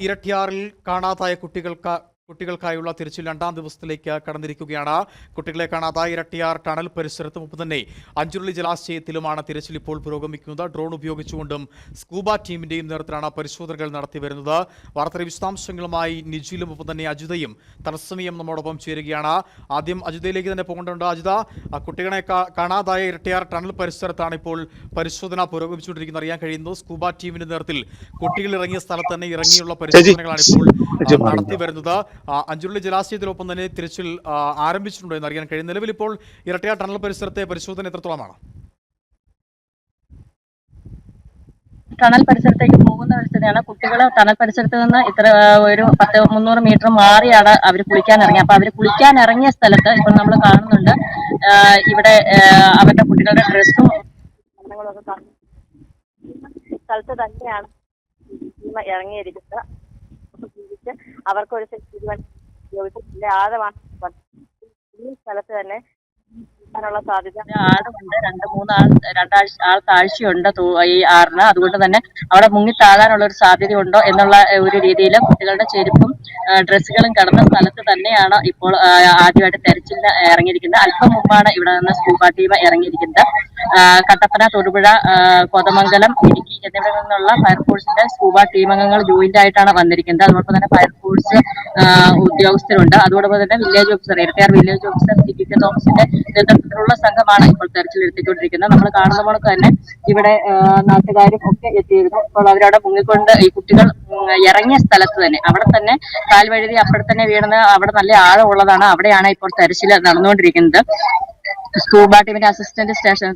ഇരട്ടിയാറിൽ കാണാതായ കുട്ടികൾക്ക് കുട്ടികൾക്കായുള്ള തിരച്ചിൽ രണ്ടാം ദിവസത്തിലേക്ക് കടന്നിരിക്കുകയാണ്. കുട്ടികളെ കാണാതായ ഇരട്ടിയാർ ടണൽ പരിസരത്തും ഒപ്പം തന്നെ അഞ്ചുരുളി ജലാശയത്തിലുമാണ് തിരച്ചിൽ ഇപ്പോൾ പുരോഗമിക്കുന്നത്. ഡ്രോൺ ഉപയോഗിച്ചുകൊണ്ടും സ്കൂബ ടീമിന്റെയും നേതൃത്വത്തിലാണ് പരിശോധനകൾ നടത്തി വരുന്നത്. വാർത്തയുടെ വിശദാംശങ്ങളുമായി നിജിലും ഒപ്പം തന്നെ അജിതയും തത്സമയം നമ്മോടൊപ്പം ചേരുകയാണ്. ആദ്യം അജിതയിലേക്ക് തന്നെ പോകേണ്ടതുണ്ട്. അജിത കുട്ടികളെ കാണാതായ ഇരട്ടിയാർ ടണൽ പരിസരത്താണ് ഇപ്പോൾ പരിശോധന പുരോഗമിച്ചുകൊണ്ടിരിക്കുന്നത്. അറിയാൻ കഴിയുന്നത് സ്കൂബ ടീമിന്റെ നേതൃത്വത്തിൽ കുട്ടികൾ ഇറങ്ങിയ സ്ഥലത്ത് തന്നെ ഇറങ്ങിയുള്ള പരിശോധനകളാണ് ഇപ്പോൾ നടത്തി വരുന്നത്. അഞ്ചുരുളി ജലാശയത്തിനൊപ്പം തന്നെ തിരച്ചിൽ ആരംഭിച്ചിട്ടുണ്ടോ എന്ന് അറിയാൻ കഴിയും. നിലവിൽ ഇപ്പോൾ ഇരട്ടിയാർ ടണൽ പരിസരത്തെ പരിശോധന എത്രത്തോളമാണ്? ടണൽ പരിസരത്തേക്ക് പോകുന്ന പരിസ്ഥിതിയാണ് കുട്ടികൾ ടണൽ പരിസരത്ത് നിന്ന് ഇത്ര ഒരു പത്ത് മുന്നൂറ് മീറ്റർ മാറിയാണ് അവർ കുളിക്കാൻ ഇറങ്ങിയത് അപ്പൊ അവർ കുളിക്കാൻ ഇറങ്ങിയ സ്ഥലത്ത് ഇപ്പോൾ നമ്മൾ കാണുന്നുണ്ട്. ഇവിടെ അവരുടെ കുട്ടികളുടെ ഡ്രസ്സും സ്ഥലത്ത് തന്നെയാണ് ഇറങ്ങിയിരിക്കുന്നത്. അപ്പൊ ജീവിച്ച് അവർക്കൊരു ആഴമാണ് ഈ സ്ഥലത്ത് തന്നെ രണ്ട് മൂന്ന് ആൾ രണ്ടാഴ്ച ആൾ താഴ്ചയുണ്ട് ഈ ആറിന്. അതുകൊണ്ട് തന്നെ അവിടെ മുങ്ങി താഴാനുള്ള ഒരു സാധ്യതയുണ്ടോ എന്നുള്ള ഒരു രീതിയിൽ കുട്ടികളുടെ ചെരുപ്പും ഡ്രസ്സുകളും കിടന്ന സ്ഥലത്ത് തന്നെയാണ് ഇപ്പോൾ ആദ്യമായിട്ട് തെരച്ചിലിന് ഇറങ്ങിയിരിക്കുന്നത്. അല്പം മുമ്പാണ് ഇവിടെ നിന്ന് സ്കൂബ ടീം ഇറങ്ങിയിരിക്കുന്നത്. കട്ടപ്പന തൊടുപുഴ കോതമംഗലം ഇടുക്കി എന്നിവിടങ്ങളിൽ നിന്നുള്ള ഫയർഫോഴ്സിന്റെ സ്കൂബ ടീം അംഗങ്ങൾ ജോയിന്റ് ആയിട്ടാണ് വന്നിരിക്കുന്നത്. അതോടൊപ്പം തന്നെ ഫയർഫോഴ്സ് ഉദ്യോഗസ്ഥരുണ്ട്. അതോടൊപ്പം തന്നെ village officer Irattayar village officer C P K തോമസിന്റെ നേതൃത്വത്തിലുള്ള സംഘമാണ് ഇപ്പോൾ തെരച്ചിൽ എത്തിക്കൊണ്ടിരിക്കുന്നത് നമ്മൾ കാണുന്ന പോലെ തന്നെ ഇവിടെ നാട്ടുകാരും ഒക്കെ എത്തിയിരുന്നു. അപ്പോൾ അവരവിടെ മുങ്ങിക്കൊണ്ട് ഈ കുട്ടികൾ ഇറങ്ങിയ സ്ഥലത്ത് തന്നെ. അവിടെ തന്നെ കാൽവഴുതി അപ്പുറത്ത് വീണത് അവിടെ നല്ല ആഴമുള്ളതാണ്. അവിടെയാണ് ഇപ്പോൾ തെരച്ചിൽ നടന്നുകൊണ്ടിരിക്കുന്നത്. സ്കൂബ ടീമിന്റെ assistant station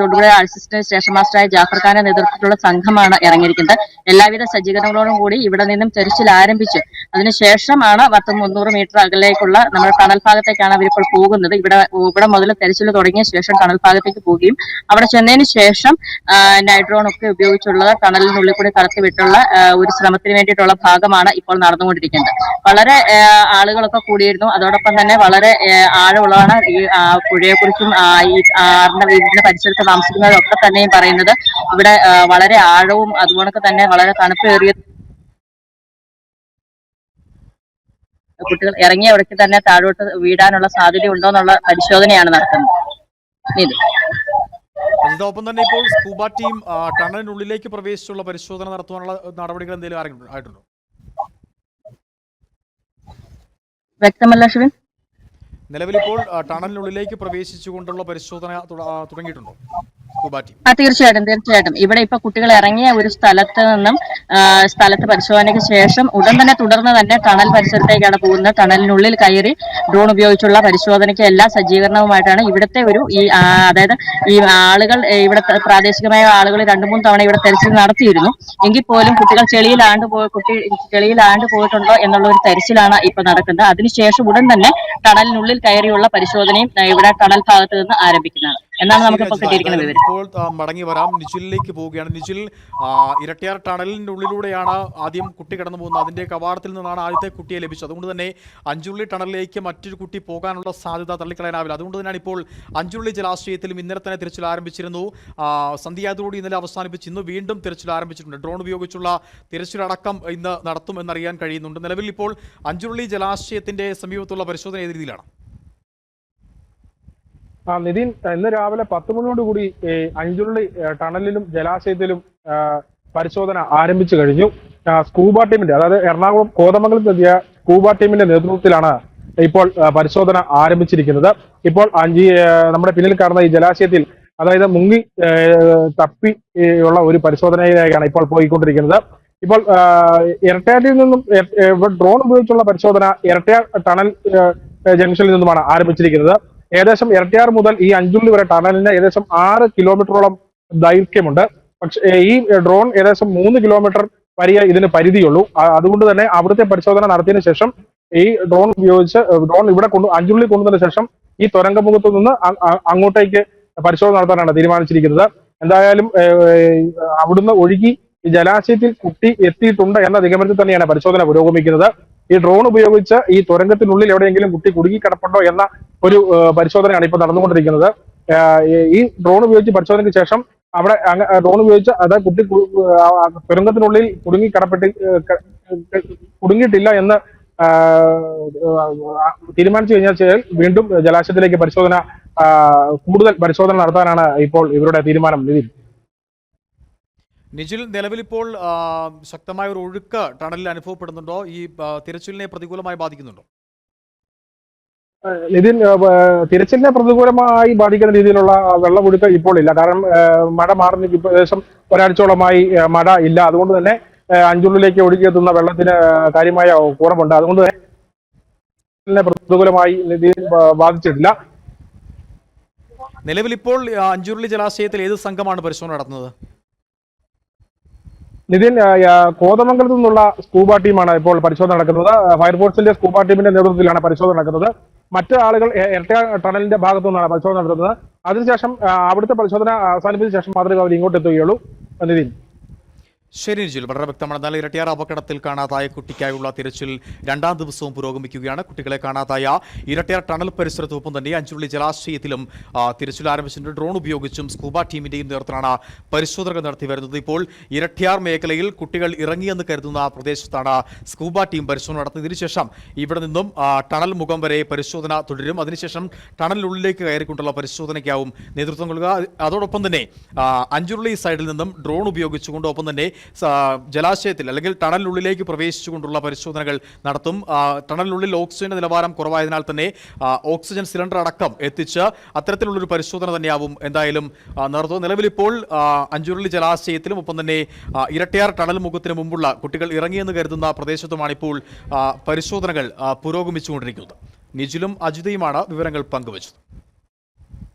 Thodupuzha assistant station മാസ്റ്ററായ Jafar ഖാന്റെ നേതൃത്വത്തിലുള്ള സംഘമാണ് ഇറങ്ങിയിരിക്കുന്നത്. എല്ലാവിധ സജ്ജീകരണങ്ങളോടും കൂടി ഇവിടെ നിന്നും തെരച്ചിൽ ആരംഭിച്ചു. അതിനുശേഷമാണ് പത്ത് മുന്നൂറ് മീറ്റർ അകലേക്കുള്ള നമ്മുടെ ടണൽ ഭാഗത്തേക്കാണ് അവരിപ്പോൾ പോകുന്നത്. ഇവിടെ ഇവിടെ മുതൽ തെരച്ചിൽ തുടങ്ങിയ ശേഷം ടണൽ ഭാഗത്തേക്ക് പോവുകയും അവിടെ ചെന്നതിന് ശേഷം നൈഡ്രോൺ ഒക്കെ ഉപയോഗിച്ചുള്ള ടണലിനുള്ളിൽ കൂടി കടത്തിവിട്ടുള്ള വിട്ടുള്ള ഒരു ശ്രമത്തിന് വേണ്ടിയിട്ടുള്ള ഭാഗമാണ് ഇപ്പോൾ നടന്നുകൊണ്ടിരിക്കുന്നത്. വളരെ ആളുകളൊക്കെ കൂടിയിരുന്നു. അതോടൊപ്പം തന്നെ വളരെ ആഴമുള്ളതാണ് ഈ പുഴയെ പുഴയെക്കുറിച്ചും ഈ ആറിന്റെ വീടിന്റെ പരിസരത്ത് താമസിക്കുന്നവരൊക്കെ തന്നെയും പറയുന്നത്. ഇവിടെ വളരെ ആഴവും അതുപോലൊക്കെ തന്നെ വളരെ തണുപ്പേറിയ കുട്ടികൾ ഇറങ്ങിയ ഇടയ്ക്ക് തന്നെ താഴോട്ട് വീടാനുള്ള സാധ്യത ഉണ്ടോ എന്നുള്ള പരിശോധനയാണ് നടത്തുന്നത്. ഒപ്പം തന്നെ ഇപ്പോൾ സ്കൂബ ടീം ടണലിനുള്ളിലേക്ക് പ്രവേശിച്ചുള്ള പരിശോധന നടത്തുവാനുള്ള നടപടികൾ എന്തെങ്കിലും ആയിട്ടുണ്ടോ? വ്യക്തമല്ല അശ്വിൻ നിലവിൽ ഇപ്പോൾ ടണലിനുള്ളിലേക്ക് പ്രവേശിച്ചുകൊണ്ടുള്ള പരിശോധന തുട- തുടങ്ങിയിട്ടുണ്ടോ? തീർച്ചയായിട്ടും തീർച്ചയായിട്ടും. ഇവിടെ ഇപ്പൊ കുട്ടികൾ ഇറങ്ങിയ ഒരു സ്ഥലത്ത് നിന്നും സ്ഥലത്ത് പരിശോധനയ്ക്ക് ശേഷം ഉടൻ തന്നെ തുടർന്ന് തന്നെ ടണൽ പരിസരത്തേക്കാണ് പോകുന്നത്. ടണലിനുള്ളിൽ കയറി ഡ്രോൺ ഉപയോഗിച്ചുള്ള പരിശോധനയ്ക്ക് എല്ലാ സജ്ജീകരണവുമായിട്ടാണ് ഇവിടുത്തെ ഒരു ഈ അതായത് ഈ ആളുകൾ ഇവിടെ പ്രാദേശികമായ ആളുകൾ രണ്ടു മൂന്ന് തവണ ഇവിടെ തെരച്ചിൽ നടത്തിയിരുന്നു. എങ്കിൽ പോലും കുട്ടികൾ ചെളിയിലാണ്ട് പോയി കുട്ടി ചെളിയിലാണ്ട് പോയിട്ടുണ്ടോ എന്നുള്ള ഒരു തെരച്ചിലാണ് ഇപ്പൊ നടക്കുന്നത്. അതിനുശേഷം ഉടൻ തന്നെ ടണലിനുള്ളിൽ കയറിയുള്ള പരിശോധനയും ഇവിടെ ടണൽ ഭാഗത്ത് നിന്ന് ആരംഭിക്കുന്നതാണ്. എന്നാണ് നമുക്കിപ്പോൾ കിട്ടിയിരിക്കുന്ന വിവരം. ഇപ്പോൾ മടങ്ങി വരാം. നിച്ചിലേക്ക് പോവുകയാണ്. നിച്ചിൽ ഇരട്ടയാർ ടണലിന്റെ ഉള്ളിലൂടെയാണ് ആദ്യം കുട്ടി കടന്നു പോകുന്നത്. അതിന്റെ കവാടത്തിൽ നിന്നാണ് ആദ്യത്തെ കുട്ടിയെ ലഭിച്ചത്. അതുകൊണ്ട് തന്നെ അഞ്ചുള്ളി ടണലിലേക്ക് മറ്റൊരു കുട്ടി പോകാനുള്ള സാധ്യത തള്ളിക്കളയാനാവില്ല. അതുകൊണ്ട് തന്നെയാണ് ഇപ്പോൾ അഞ്ചുള്ളി ജലാശ്രയത്തിലും ഇന്നലെ തന്നെ തിരച്ചിൽ ആരംഭിച്ചിരുന്നു. സന്ധ്യാതോടെ ഇന്നലെ അവസാനിപ്പിച്ച് ഇന്ന് വീണ്ടും തിരച്ചിൽ ആരംഭിച്ചിട്ടുണ്ട്. ഡ്രോൺ ഉപയോഗിച്ചുള്ള തിരച്ചിലടക്കം ഇന്ന് നടത്തും എന്നറിയാൻ കഴിയുന്നുണ്ട്. നിലവിൽ ഇപ്പോൾ അഞ്ചുള്ളി ജലാശയത്തിന്റെ സമീപത്തുള്ള പരിശോധന ഏത് രീതിയിലാണ്? ആ നിതിൻ ഇന്ന് രാവിലെ പത്ത് മണിയോട് കൂടി ഈ അഞ്ചുള്ളി ടണലിലും ജലാശയത്തിലും പരിശോധന ആരംഭിച്ചു കഴിഞ്ഞു. സ്കൂബ ടീമിന്റെ അതായത് എറണാകുളം കോതമംഗലത്ത് എത്തിയ സ്കൂബ ടീമിന്റെ നേതൃത്വത്തിലാണ് ഇപ്പോൾ പരിശോധന ആരംഭിച്ചിരിക്കുന്നത്. ഇപ്പോൾ അഞ്ചി നമ്മുടെ പിന്നിൽ കാണുന്ന ഈ ജലാശയത്തിൽ അതായത് മുങ്ങി തപ്പി ഉള്ള ഒരു പരിശോധനയിലേക്കാണ് ഇപ്പോൾ പോയിക്കൊണ്ടിരിക്കുന്നത്. ഇപ്പോൾ ഇരട്ടയാറ്റിൽ നിന്നും ഡ്രോൺ ഉപയോഗിച്ചുള്ള പരിശോധന ഇരട്ടയാർ ടണൽ ജംഗ്ഷനിൽ നിന്നുമാണ് ആരംഭിച്ചിരിക്കുന്നത്. ഏകദേശം ഇരട്ടിയാർ മുതൽ ഈ അഞ്ചുള്ളി വരെ ടണലിന് ഏകദേശം ആറ് കിലോമീറ്ററോളം ദൈർഘ്യമുണ്ട്. പക്ഷേ ഈ ഡ്രോൺ ഏകദേശം മൂന്ന് കിലോമീറ്റർ വരെ ഇതിന് പരിധിയുള്ളൂ. അതുകൊണ്ട് തന്നെ അവിടുത്തെ പരിശോധന നടത്തിയതിനു ശേഷം ഈ ഡ്രോൺ ഉപയോഗിച്ച് ഡ്രോൺ ഇവിടെ കൊണ്ട് അഞ്ചുള്ളി കൊണ്ടുവന്നതിന് ശേഷം ഈ തുരങ്കമുഖത്ത് നിന്ന് അങ്ങോട്ടേക്ക് പരിശോധന നടത്താനാണ് തീരുമാനിച്ചിരിക്കുന്നത്. എന്തായാലും അവിടുന്ന് ഒഴുകി ജലാശയത്തിൽ കുട്ടി എത്തിയിട്ടുണ്ട് എന്ന നിഗമനത്തിൽ തന്നെയാണ് പരിശോധന പുരോഗമിക്കുന്നത്. ഈ ഡ്രോൺ ഉപയോഗിച്ച് ഈ തുരങ്കത്തിനുള്ളിൽ എവിടെയെങ്കിലും കുട്ടി കുടുങ്ങി കിടപ്പുണ്ടോ എന്ന ഒരു പരിശോധനയാണ് ഇപ്പോൾ നടന്നുകൊണ്ടിരിക്കുന്നത്. ഈ ഡ്രോൺ ഉപയോഗിച്ച് പരിശോധനയ്ക്ക് ശേഷം അവിടെ ഡ്രോൺ ഉപയോഗിച്ച് അതായത് കുട്ടി തുരങ്കത്തിനുള്ളിൽ കുടുങ്ങി കിടപ്പെട്ടി കുടുങ്ങിയിട്ടില്ല എന്ന് തീരുമാനിച്ചു കഴിഞ്ഞാൽ വീണ്ടും ജലാശയത്തിലേക്ക് പരിശോധന കൂടുതൽ പരിശോധന നടത്താനാണ് ഇപ്പോൾ ഇവരുടെ തീരുമാനം. നിതിൻ നിജിൽ നിലവിലിപ്പോൾ ശക്തമായ ഒരു ഒഴുക്ക് ടണലിൽ അനുഭവപ്പെടുന്നുണ്ടോ? ഈ തിരച്ചിലിനെ പ്രതികൂലമായി ബാധിക്കുന്നുണ്ടോ? നിതിൻ തിരച്ചിലിനെ പ്രതികൂലമായി ബാധിക്കുന്ന രീതിയിലുള്ള വെള്ളമൊഴുക്ക് ഇപ്പോൾ ഇല്ല. കാരണം മഴ മാറുന്ന. ഏകദേശം ഒരാഴ്ചയോളമായി മഴ ഇല്ല. അതുകൊണ്ട് തന്നെ അഞ്ചുള്ളിലേക്ക് ഒഴുകിയെത്തുന്ന വെള്ളത്തിന് കാര്യമായ കുറവുണ്ട് അതുകൊണ്ട് തന്നെ പ്രതികൂലമായി നിതിൻ ബാധിച്ചിട്ടില്ല. നിലവിലിപ്പോൾ ഇപ്പോൾ അഞ്ചുരുളി ജലാശയത്തിൽ ഏത് സംഘമാണ് പരിശോധന നടത്തുന്നത്? നിതിൻ കോതമംഗലത്തു നിന്നുള്ള സ്കൂബ ടീമാണ് ഇപ്പോൾ പരിശോധന നടക്കുന്നത്. ഫയർഫോഴ്സിന്റെ സ്കൂബ ടീമിന്റെ നേതൃത്വത്തിലാണ് പരിശോധന നടക്കുന്നത്. മറ്റു ആളുകൾ ഇരട്ട ടണലിന്റെ ഭാഗത്തു നിന്നാണ് പരിശോധന നടത്തുന്നത്. അതിനുശേഷം അവിടുത്തെ പരിശോധന അവസാനിപ്പിച്ച ശേഷം മാത്രമേ അവർ ഇങ്ങോട്ട് എത്തുകയുള്ളൂ നിതിൻ. ശരി നിജിൽ. വളരെ വ്യക്തമാണ്. എന്നാൽ ഇരട്ടിയാർ അപകടത്തിൽ കാണാതായ കുട്ടിക്കായുള്ള തിരച്ചിൽ രണ്ടാം ദിവസവും പുരോഗമിക്കുകയാണ്. കുട്ടികളെ കാണാതായ ഇരട്ടിയാർ ടണൽ പരിസരത്തൊപ്പം തന്നെ അഞ്ചുള്ളി ജലാശയത്തിലും തിരച്ചിൽ ആരംഭിച്ചിട്ടുണ്ട്. ഡ്രോൺ ഉപയോഗിച്ചും സ്കൂബ ടീമിന്റെയും നേതൃത്വത്തിലാണ് പരിശോധനകൾ നടത്തി വരുന്നത്. ഇപ്പോൾ ഇരട്ടിയാർ മേഖലയിൽ കുട്ടികൾ ഇറങ്ങിയെന്ന് കരുതുന്ന പ്രദേശത്താണ് സ്കൂബ ടീം പരിശോധന നടത്തുന്നത് ഇതിനുശേഷം ഇവിടെ നിന്നും ടണൽ മുഖം വരെ പരിശോധന തുടരും. അതിനുശേഷം ടണലിനുള്ളിലേക്ക് കയറിക്കൊണ്ടുള്ള പരിശോധനയ്ക്കാവും നേതൃത്വം നൽകുക. അതോടൊപ്പം തന്നെ അഞ്ചുള്ളി സൈഡിൽ നിന്നും ഡ്രോൺ ഉപയോഗിച്ചുകൊണ്ട് ഒപ്പം തന്നെ ജലാശയത്തിൽ അല്ലെങ്കിൽ ടണലിനുള്ളിലേക്ക് പ്രവേശിച്ചുകൊണ്ടുള്ള പരിശോധനകൾ നടത്തും. ടണലിനുള്ളിൽ ഓക്സിജന്റെ നിലവാരം കുറവായതിനാൽ തന്നെ ഓക്സിജൻ സിലിണ്ടർ അടക്കം എത്തിച്ച് അത്തരത്തിലുള്ളൊരു പരിശോധന തന്നെയാവും എന്തായാലും നടത്തും നിലവിലിപ്പോൾ അഞ്ചുരുള്ളി അഞ്ചുരുളി ജലാശയത്തിലും ഒപ്പം തന്നെ ഇരട്ടയാർ ടണൽ മുഖത്തിന് മുമ്പുള്ള കുട്ടികൾ ഇറങ്ങിയെന്ന് കരുതുന്ന പ്രദേശത്തുമാണ് ഇപ്പോൾ പരിശോധനകൾ പുരോഗമിച്ചുകൊണ്ടിരിക്കുന്നത്. നിജിലും അജിതയുമാണ് വിവരങ്ങൾ പങ്കുവച്ചത്.